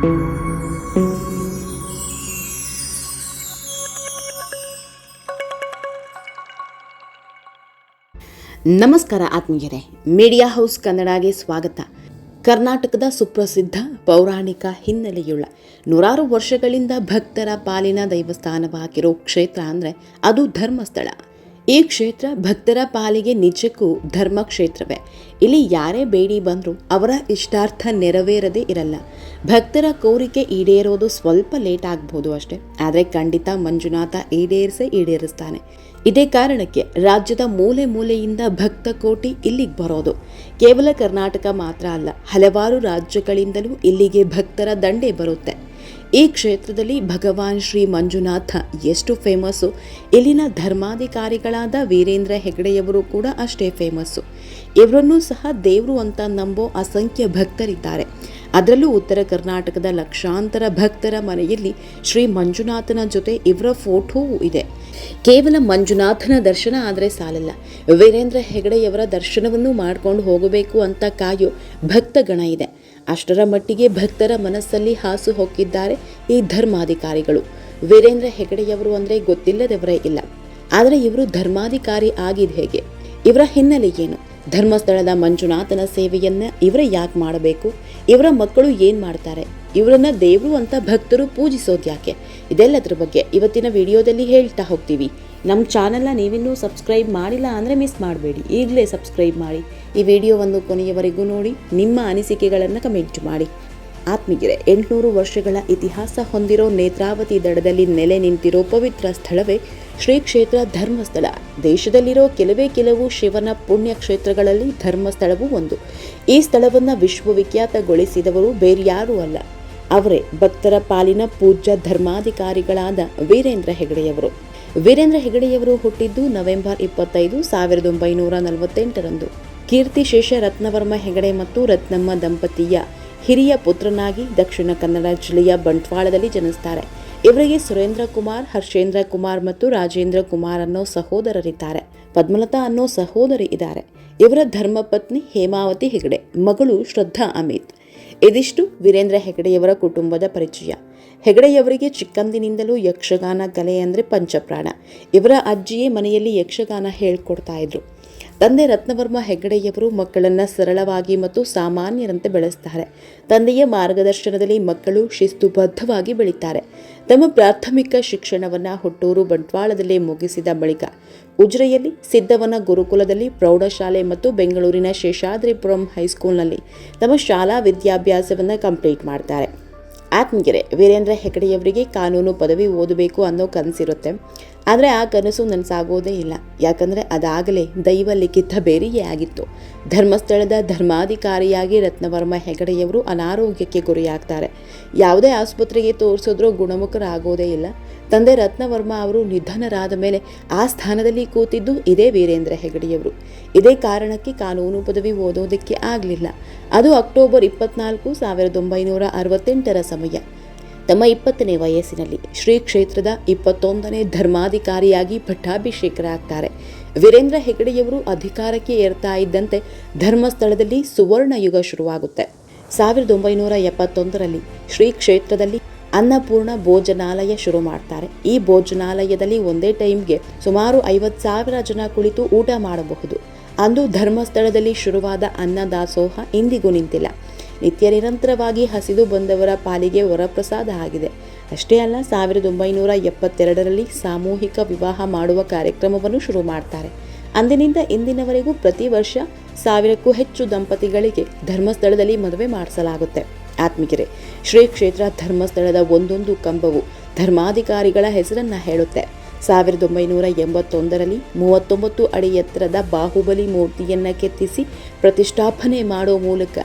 ನಮಸ್ಕಾರ ಆತ್ಮೀಯರೇ, media house ಕನ್ನಡಗೆ ಸ್ವಾಗತ. ಕರ್ನಾಟಕದ ಸುಪ್ರಸಿದ್ಧ ಪೌರಾಣಿಕ ಹಿನ್ನೆಲೆಯುಳ್ಳ ನೂರಾರು ವರ್ಷಗಳಿಂದ ಭಕ್ತರ ಪಾಲಿನ ದೈವಸ್ಥಾನವಾಗಿರೋ ಕ್ಷೇತ್ರ ಅಂದರೆ ಅದು ಧರ್ಮಸ್ಥಳ. ಈ ಕ್ಷೇತ್ರ ಭಕ್ತರ ಪಾಲಿಗೆ ನಿಜಕ್ಕೂ ಧರ್ಮ ಕ್ಷೇತ್ರವೇ ಇಲ್ಲಿ ಯಾರೇ ಬೇಡಿ ಬಂದರೂ ಅವರ ಇಷ್ಟಾರ್ಥ ನೆರವೇರದೇ ಇರಲ್ಲ. ಭಕ್ತರ ಕೋರಿಕೆ ಈಡೇರೋದು ಸ್ವಲ್ಪ ಲೇಟ್ ಆಗ್ಬೋದು ಅಷ್ಟೇ. ಆದರೆ ಖಂಡಿತ ಮಂಜುನಾಥ ಈಡೇರಿಸೇ ಈಡೇರಿಸ್ತಾನೆ. ಇದೇ ಕಾರಣಕ್ಕೆ ರಾಜ್ಯದ ಮೂಲೆ ಮೂಲೆಯಿಂದ ಭಕ್ತ ಕೋಟಿ ಇಲ್ಲಿಗೆ ಬರೋದು. ಕೇವಲ ಕರ್ನಾಟಕ ಮಾತ್ರ ಅಲ್ಲ, ಹಲವಾರು ರಾಜ್ಯಗಳಿಂದಲೂ ಇಲ್ಲಿಗೆ ಭಕ್ತರ ದಂಡೆ ಬರುತ್ತೆ. ಈ ಕ್ಷೇತ್ರದಲ್ಲಿ ಭಗವಾನ್ ಶ್ರೀ ಮಂಜುನಾಥ ಎಷ್ಟು ಫೇಮಸ್ಸು ಇಲ್ಲಿನ ಧರ್ಮಾಧಿಕಾರಿಗಳಾದ ವೀರೇಂದ್ರ ಹೆಗಡೆಯವರು ಕೂಡ ಅಷ್ಟೇ ಫೇಮಸ್ಸು ಇವರನ್ನೂ ಸಹ ದೇವರು ಅಂತ ನಂಬೋ ಅಸಂಖ್ಯ ಭಕ್ತರಿದ್ದಾರೆ. ಅದರಲ್ಲೂ ಉತ್ತರ ಕರ್ನಾಟಕದ ಲಕ್ಷಾಂತರ ಭಕ್ತರ ಮನೆಯಲ್ಲಿ ಶ್ರೀ ಮಂಜುನಾಥನ ಜೊತೆ ಇವರ ಫೋಟೋವೂ ಇದೆ. ಕೇವಲ ಮಂಜುನಾಥನ ದರ್ಶನ ಆದರೆ ಸಾಲಲ್ಲ. ವೀರೇಂದ್ರ ಹೆಗಡೆಯವರ ದರ್ಶನವನ್ನು ಮಾಡ್ಕೊಂಡು ಹೋಗಬೇಕು ಅಂತ ಕಾಯೋ ಭಕ್ತಗಣ ಇದೆ. ಅಷ್ಟರ ಮಟ್ಟಿಗೆ ಭಕ್ತರ ಮನಸ್ಸಲ್ಲಿ ಹಾಸು ಹೊಕ್ಕಿದ್ದಾರೆ ಈ ಧರ್ಮಾಧಿಕಾರಿಗಳು. ವೀರೇಂದ್ರ ಹೆಗಡೆಯವರು ಅಂದರೆ ಗೊತ್ತಿಲ್ಲದವರೇ ಇಲ್ಲ. ಆದರೆ ಇವರು ಧರ್ಮಾಧಿಕಾರಿ ಆಗಿದ್ ಹೇಗೆ? ಇವರ ಹಿನ್ನೆಲೆ ಏನು? ಧರ್ಮಸ್ಥಳದ ಮಂಜುನಾಥನ ಸೇವೆಯನ್ನ ಇವರೇ ಯಾಕೆ ಮಾಡಬೇಕು? ಇವರ ಮಕ್ಕಳು ಏನು ಮಾಡ್ತಾರೆ? ಇವರನ್ನ ದೇವರು ಅಂತ ಭಕ್ತರು ಪೂಜಿಸೋದು ಯಾಕೆ? ಇದೆಲ್ಲದ್ರ ಬಗ್ಗೆ ಇವತ್ತಿನ ವಿಡಿಯೋದಲ್ಲಿ ಹೇಳ್ತಾ ಹೋಗ್ತೀವಿ. ನಮ್ಮ ಚಾನಲ್ನ ನೀವಿನ್ನೂ ಸಬ್ಸ್ಕ್ರೈಬ್ ಮಾಡಿಲ್ಲ ಅಂದರೆ ಮಿಸ್ ಮಾಡಬೇಡಿ. ಈಗಲೇ ಸಬ್ಸ್ಕ್ರೈಬ್ ಮಾಡಿ. ಈ ವಿಡಿಯೋವನ್ನು ಕೊನೆಯವರೆಗೂ ನೋಡಿ, ನಿಮ್ಮ ಅನಿಸಿಕೆಗಳನ್ನು ಕಮೆಂಟ್ ಮಾಡಿ. ಆತ್ಮಗಿರೆ ಎಂಟುನೂರು ವರ್ಷಗಳ ಇತಿಹಾಸ ಹೊಂದಿರೋ ನೇತ್ರಾವತಿ ದಡದಲ್ಲಿ ನೆಲೆ ನಿಂತಿರೋ ಪವಿತ್ರ ಸ್ಥಳವೇ ಶ್ರೀ ಕ್ಷೇತ್ರ ಧರ್ಮಸ್ಥಳ. ದೇಶದಲ್ಲಿರೋ ಕೆಲವೇ ಕೆಲವು ಶಿವನ ಪುಣ್ಯ ಕ್ಷೇತ್ರಗಳಲ್ಲಿ ಧರ್ಮಸ್ಥಳವೂ ಒಂದು. ಈ ಸ್ಥಳವನ್ನು ವಿಶ್ವವಿಖ್ಯಾತಗೊಳಿಸಿದವರು ಬೇರ್ಯಾರೂ ಅಲ್ಲ. ಅವರೇ ಭಕ್ತರ ಪಾಲಿನ ಪೂಜ್ಯ ಧರ್ಮಾಧಿಕಾರಿಗಳಾದ ವೀರೇಂದ್ರ ಹೆಗಡೆಯವರು. ವೀರೇಂದ್ರ ಹೆಗಡೆಯವರು ಹುಟ್ಟಿದ್ದು ನವೆಂಬರ್ ಇಪ್ಪತ್ತೈದು, ಸಾವಿರದ ಒಂಬೈನೂರ ನಲವತ್ತೆಂಟರಂದು. ಕೀರ್ತಿಶೇಷ ರತ್ನವರ್ಮ ಹೆಗಡೆ ಮತ್ತು ರತ್ನಮ್ಮ ದಂಪತಿಯ ಹಿರಿಯ ಪುತ್ರನಾಗಿ ದಕ್ಷಿಣ ಕನ್ನಡ ಜಿಲ್ಲೆಯ ಬಂಟ್ವಾಳದಲ್ಲಿ ಜನಿಸ್ತಾರೆ. ಇವರಿಗೆ ಸುರೇಂದ್ರ ಕುಮಾರ್, ಹರ್ಷೇಂದ್ರ ಕುಮಾರ್ ಮತ್ತು ರಾಜೇಂದ್ರ ಕುಮಾರ್ ಅನ್ನೋ ಸಹೋದರರಿದ್ದಾರೆ. ಪದ್ಮಲತಾ ಅನ್ನೋ ಸಹೋದರಿ ಇದ್ದಾರೆ. ಇವರ ಧರ್ಮಪತ್ನಿ ಹೇಮಾವತಿ ಹೆಗಡೆ, ಮಗಳು ಶ್ರದ್ಧಾ ಅಮಿತ್. ಇದಿಷ್ಟು ವೀರೇಂದ್ರ ಹೆಗಡೆಯವರ ಕುಟುಂಬದ ಪರಿಚಯ. ಹೆಗಡೆಯವರಿಗೆ ಚಿಕ್ಕಂದಿನಿಂದಲೂ ಯಕ್ಷಗಾನ ಕಲೆ ಅಂದರೆ ಪಂಚಪ್ರಾಣ. ಇವರ ಅಜ್ಜಿಯೇ ಮನೆಯಲ್ಲಿ ಯಕ್ಷಗಾನ ಹೇಳ್ಕೊಡ್ತಾ ಇದ್ರು. ತಂದೆ ರತ್ನವರ್ಮ ಹೆಗ್ಗಡೆಯವರು ಮಕ್ಕಳನ್ನು ಸರಳವಾಗಿ ಮತ್ತು ಸಾಮಾನ್ಯರಂತೆ ಬೆಳೆಸ್ತಾರೆ. ತಂದೆಯ ಮಾರ್ಗದರ್ಶನದಲ್ಲಿ ಮಕ್ಕಳು ಶಿಸ್ತುಬದ್ಧವಾಗಿ ಬೆಳೀತಾರೆ. ತಮ್ಮ ಪ್ರಾಥಮಿಕ ಶಿಕ್ಷಣವನ್ನು ಹುಟ್ಟೂರು ಬಂಟ್ವಾಳದಲ್ಲಿ ಮುಗಿಸಿದ ಬಳಿಕ ಉಜ್ರೆಯಲ್ಲಿ ಸಿದ್ದವನ ಗುರುಕುಲದಲ್ಲಿ ಪ್ರೌಢಶಾಲೆ ಮತ್ತು ಬೆಂಗಳೂರಿನ ಶೇಷಾದ್ರಿಪುರಂ ಹೈಸ್ಕೂಲ್ನಲ್ಲಿ ತಮ್ಮ ಶಾಲಾ ವಿದ್ಯಾಭ್ಯಾಸವನ್ನು ಕಂಪ್ಲೀಟ್ ಮಾಡ್ತಾರೆ. ಆತ್ಮಗೆರೆ ವೀರೇಂದ್ರ ಹೆಗಡೆಯವರಿಗೆ ಕಾನೂನು ಪದವಿ ಓದಬೇಕು ಅನ್ನೋ ಕನಸಿರುತ್ತೆ. ಆದರೆ ಆ ಕನಸು ನನಸಾಗೋದೇ ಇಲ್ಲ. ಯಾಕಂದರೆ ಅದಾಗಲೇ ದೈವ ಲಿಖಿತ ಬೇರೆಯೇ ಆಗಿತ್ತು. ಧರ್ಮಸ್ಥಳದ ಧರ್ಮಾಧಿಕಾರಿಯಾಗಿ ರತ್ನವರ್ಮ ಹೆಗಡೆಯವರು ಅನಾರೋಗ್ಯಕ್ಕೆ ಗುರಿಯಾಗ್ತಾರೆ. ಯಾವುದೇ ಆಸ್ಪತ್ರೆಗೆ ತೋರಿಸಿದ್ರೂ ಗುಣಮುಖರಾಗೋದೇ ಇಲ್ಲ. ತಂದೆ ರತ್ನವರ್ಮ ಅವರು ನಿಧನರಾದ ಮೇಲೆ ಆ ಸ್ಥಾನದಲ್ಲಿ ಕೂತಿದ್ದು ಇದೇ ವೀರೇಂದ್ರ ಹೆಗಡೆಯವರು. ಇದೇ ಕಾರಣಕ್ಕೆ ಕಾನೂನು ಪದವಿ ಓದೋದಕ್ಕೆ ಆಗಲಿಲ್ಲ. ಅದು ಅಕ್ಟೋಬರ್ ಇಪ್ಪತ್ನಾಲ್ಕು, ಸಾವಿರದ ಒಂಬೈನೂರ ಅರವತ್ತೆಂಟರ ಸಮಯ. ತಮ್ಮ ಇಪ್ಪತ್ತನೇ ವಯಸ್ಸಿನಲ್ಲಿ ಶ್ರೀ ಕ್ಷೇತ್ರದ ಇಪ್ಪತ್ತೊಂದನೇ ಧರ್ಮಾಧಿಕಾರಿಯಾಗಿ ಪಟ್ಟಾಭಿಷೇಕರಾಗ್ತಾರೆ. ವೀರೇಂದ್ರ ಹೆಗಡೆಯವರು ಅಧಿಕಾರಕ್ಕೆ ಏರ್ತಾ ಇದ್ದಂತೆ ಧರ್ಮಸ್ಥಳದಲ್ಲಿ ಸುವರ್ಣ ಯುಗ ಶುರುವಾಗುತ್ತೆ. ಸಾವಿರದ ಒಂಬೈನೂರ ಎಪ್ಪತ್ತೊಂದರಲ್ಲಿ ಶ್ರೀ ಕ್ಷೇತ್ರದಲ್ಲಿ ಅನ್ನಪೂರ್ಣ ಭೋಜನಾಲಯ ಶುರು ಮಾಡ್ತಾರೆ. ಈ ಭೋಜನಾಲಯದಲ್ಲಿ ಒಂದೇ ಟೈಮ್ಗೆ ಸುಮಾರು ಐವತ್ತು ಸಾವಿರ ಜನ ಕುಳಿತು ಊಟ ಮಾಡಬಹುದು. ಅಂದು ಧರ್ಮಸ್ಥಳದಲ್ಲಿ ಶುರುವಾದ ಅನ್ನದಾಸೋಹ ಇಂದಿಗೂ ನಿಂತಿಲ್ಲ. ನಿತ್ಯ ನಿರಂತರವಾಗಿ ಹಸಿದು ಬಂದವರ ಪಾಲಿಗೆ ವರಪ್ರಸಾದ ಆಗಿದೆ. ಅಷ್ಟೇ ಅಲ್ಲ, ಸಾವಿರದ ಒಂಬೈನೂರ ಎಪ್ಪತ್ತೆರಡರಲ್ಲಿ ಸಾಮೂಹಿಕ ವಿವಾಹ ಮಾಡುವ ಕಾರ್ಯಕ್ರಮವನ್ನು ಶುರು ಮಾಡ್ತಾರೆ. ಅಂದಿನಿಂದ ಇಂದಿನವರೆಗೂ ಪ್ರತಿ ವರ್ಷ ಸಾವಿರಕ್ಕೂ ಹೆಚ್ಚು ದಂಪತಿಗಳಿಗೆ ಧರ್ಮಸ್ಥಳದಲ್ಲಿ ಮದುವೆ ಮಾಡಿಸಲಾಗುತ್ತೆ. ಆತ್ಮಿಕರೆ, ಶ್ರೀ ಕ್ಷೇತ್ರ ಧರ್ಮಸ್ಥಳದ ಒಂದೊಂದು ಕಂಬವು ಧರ್ಮಾಧಿಕಾರಿಗಳ ಹೆಸರನ್ನ ಹೇಳುತ್ತೆ. ಸಾವಿರದ ಒಂಬೈನೂರ ಎಂಬತ್ತೊಂದರಲ್ಲಿ ಮೂವತ್ತೊಂಬತ್ತು ಅಡಿ ಎತ್ತರದ ಬಾಹುಬಲಿ ಮೂರ್ತಿಯನ್ನು ಕೆತ್ತಿಸಿ ಪ್ರತಿಷ್ಠಾಪನೆ ಮಾಡೋ ಮೂಲಕ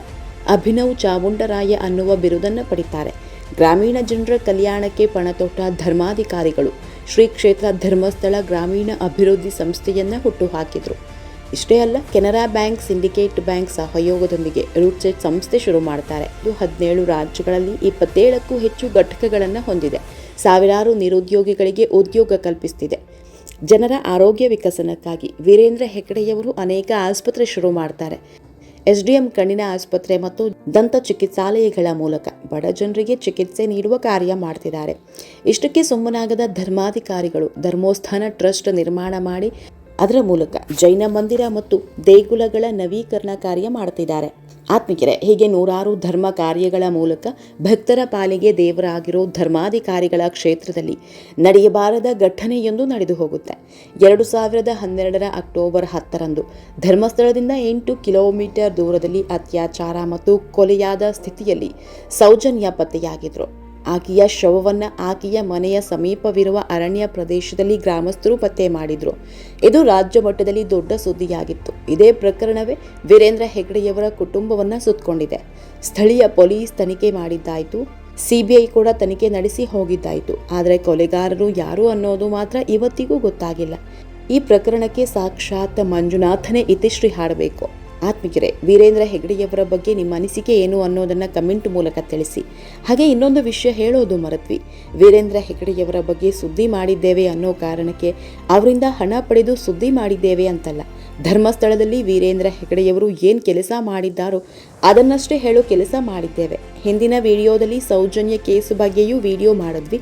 ಅಭಿನವ್ ಚಾಮುಂಡರಾಯ ಅನ್ನುವ ಬಿರುದನ್ನು ಪಡಿತಾರೆ. ಗ್ರಾಮೀಣ ಜನರ ಕಲ್ಯಾಣಕ್ಕೆ ಪಣತೊಟ್ಟ ಧರ್ಮಾಧಿಕಾರಿಗಳು ಶ್ರೀ ಕ್ಷೇತ್ರ ಧರ್ಮಸ್ಥಳ ಗ್ರಾಮೀಣ ಅಭಿವೃದ್ಧಿ ಸಂಸ್ಥೆಯನ್ನ ಹುಟ್ಟುಹಾಕಿದರು. ಇಷ್ಟೇ ಅಲ್ಲ, ಕೆನರಾ ಬ್ಯಾಂಕ್, ಸಿಂಡಿಕೇಟ್ ಬ್ಯಾಂಕ್ ಸಹಯೋಗದೊಂದಿಗೆ ರೂಟ್ಸೆಟ್ ಸಂಸ್ಥೆ ಶುರು ಮಾಡ್ತಾರೆ. ಇದು ಹದಿನೇಳು ರಾಜ್ಯಗಳಲ್ಲಿ ಇಪ್ಪತ್ತೇಳಕ್ಕೂ ಹೆಚ್ಚು ಘಟಕಗಳನ್ನು ಹೊಂದಿದೆ. ಸಾವಿರಾರು ನಿರುದ್ಯೋಗಿಗಳಿಗೆ ಉದ್ಯೋಗ ಕಲ್ಪಿಸ್ತಿದೆ. ಜನರ ಆರೋಗ್ಯ ವಿಕಸನಕ್ಕಾಗಿ ವೀರೇಂದ್ರ ಹೆಗ್ಡೆಯವರು ಅನೇಕ ಆಸ್ಪತ್ರೆ ಶುರು ಮಾಡ್ತಾರೆ. ಎಸ್ಡಿಎಂ ಕಣ್ಣಿನ ಆಸ್ಪತ್ರೆ ಮತ್ತು ದಂತ ಚಿಕಿತ್ಸಾಲಯಗಳ ಮೂಲಕ ಬಡ ಜನರಿಗೆ ಚಿಕಿತ್ಸೆ ನೀಡುವ ಕಾರ್ಯ ಮಾಡ್ತಿದ್ದಾರೆ. ಇಷ್ಟಕ್ಕೆ ಸುಮ್ಮನಾಗದ ಧರ್ಮಾಧಿಕಾರಿಗಳು ಧರ್ಮೋಸ್ಥಾನ ಟ್ರಸ್ಟ್ ನಿರ್ಮಾಣ ಮಾಡಿ ಅದರ ಮೂಲಕ ಜೈನ ಮಂದಿರ ಮತ್ತು ದೇಗುಲಗಳ ನವೀಕರಣ ಕಾರ್ಯ ಮಾಡ್ತಿದ್ದಾರೆ. ಆತ್ಮಿಕರೇ, ಹೀಗೆ ನೂರಾರು ಧರ್ಮ ಕಾರ್ಯಗಳ ಮೂಲಕ ಭಕ್ತರ ಪಾಲಿಗೆ ದೇವರಾಗಿರೋ ಧರ್ಮಾಧಿಕಾರಿಗಳ ಕ್ಷೇತ್ರದಲ್ಲಿ ನಡೆಯಬಾರದ ಘಟನೆಯೊಂದು ನಡೆದು ಹೋಗುತ್ತೆ. ಎರಡು ಸಾವಿರದ ಹನ್ನೆರಡರ ಅಕ್ಟೋಬರ್ ಹತ್ತರಂದು ಧರ್ಮಸ್ಥಳದಿಂದ ಎಂಟು ಕಿಲೋಮೀಟರ್ ದೂರದಲ್ಲಿ ಅತ್ಯಾಚಾರ ಮತ್ತು ಕೊಲೆಯಾದ ಸ್ಥಿತಿಯಲ್ಲಿ ಸೌಜನ್ಯ ಪತ್ತೆಯಾಗಿದ್ರು. ಆಕೆಯ ಶವವನ್ನು ಆಕೆಯ ಮನೆಯ ಸಮೀಪವಿರುವ ಅರಣ್ಯ ಪ್ರದೇಶದಲ್ಲಿ ಗ್ರಾಮಸ್ಥರು ಪತ್ತೆ ಮಾಡಿದರು. ಇದು ರಾಜ್ಯ ಮಟ್ಟದಲ್ಲಿ ದೊಡ್ಡ ಸುದ್ದಿಯಾಗಿತ್ತು. ಇದೇ ಪ್ರಕರಣವೇ ವೀರೇಂದ್ರ ಹೆಗ್ಡೆಯವರ ಕುಟುಂಬವನ್ನು ಸುತ್ತಕೊಂಡಿದೆ ಸ್ಥಳೀಯ ಪೊಲೀಸ್ ತನಿಖೆ ಮಾಡಿದ್ದಾಯಿತು. ಸಿಬಿಐ ಕೂಡ ತನಿಖೆ ನಡೆಸಿ ಹೋಗಿದ್ದಾಯಿತು. ಆದರೆ ಕೊಲೆಗಾರರು ಯಾರು ಅನ್ನೋದು ಮಾತ್ರ ಇವತ್ತಿಗೂ ಗೊತ್ತಾಗಿಲ್ಲ. ಈ ಪ್ರಕರಣಕ್ಕೆ ಸಾಕ್ಷಾತ್ ಮಂಜುನಾಥನೇ ಇತಿಶ್ರೀ ಹಾಡಬೇಕು. ಆತ್ಮಿಕರೇ ವೀರೇಂದ್ರ ಹೆಗ್ಡೆಯವರ ಬಗ್ಗೆ ನಿಮ್ಮ ಅನಿಸಿಕೆ ಏನು ಅನ್ನೋದನ್ನು ಕಮೆಂಟ್ ಮೂಲಕ ತಿಳಿಸಿ. ಹಾಗೆ ಇನ್ನೊಂದು ವಿಷಯ ಹೇಳೋದು ಮರತ್ವಿ. ವೀರೇಂದ್ರ ಹೆಗ್ಡೆಯವರ ಬಗ್ಗೆ ಸುದ್ದಿ ಮಾಡಿದ್ದೇವೆ ಅನ್ನೋ ಕಾರಣಕ್ಕೆ ಅವರಿಂದ ಹಣ ಪಡೆದು ಸುದ್ದಿ ಮಾಡಿದ್ದೇವೆ ಅಂತಲ್ಲ. ಧರ್ಮಸ್ಥಳದಲ್ಲಿ ವೀರೇಂದ್ರ ಹೆಗಡೆಯವರು ಏನು ಕೆಲಸ ಮಾಡಿದ್ದಾರೋ ಅದನ್ನಷ್ಟೇ ಹೇಳೋ ಕೆಲಸ ಮಾಡಿದ್ದೇವೆ. ಹಿಂದಿನ ವಿಡಿಯೋದಲ್ಲಿ ಸೌಜನ್ಯ ಕೇಸು ಬಗ್ಗೆಯೂ ವಿಡಿಯೋ ಮಾಡಿದ್ವಿ.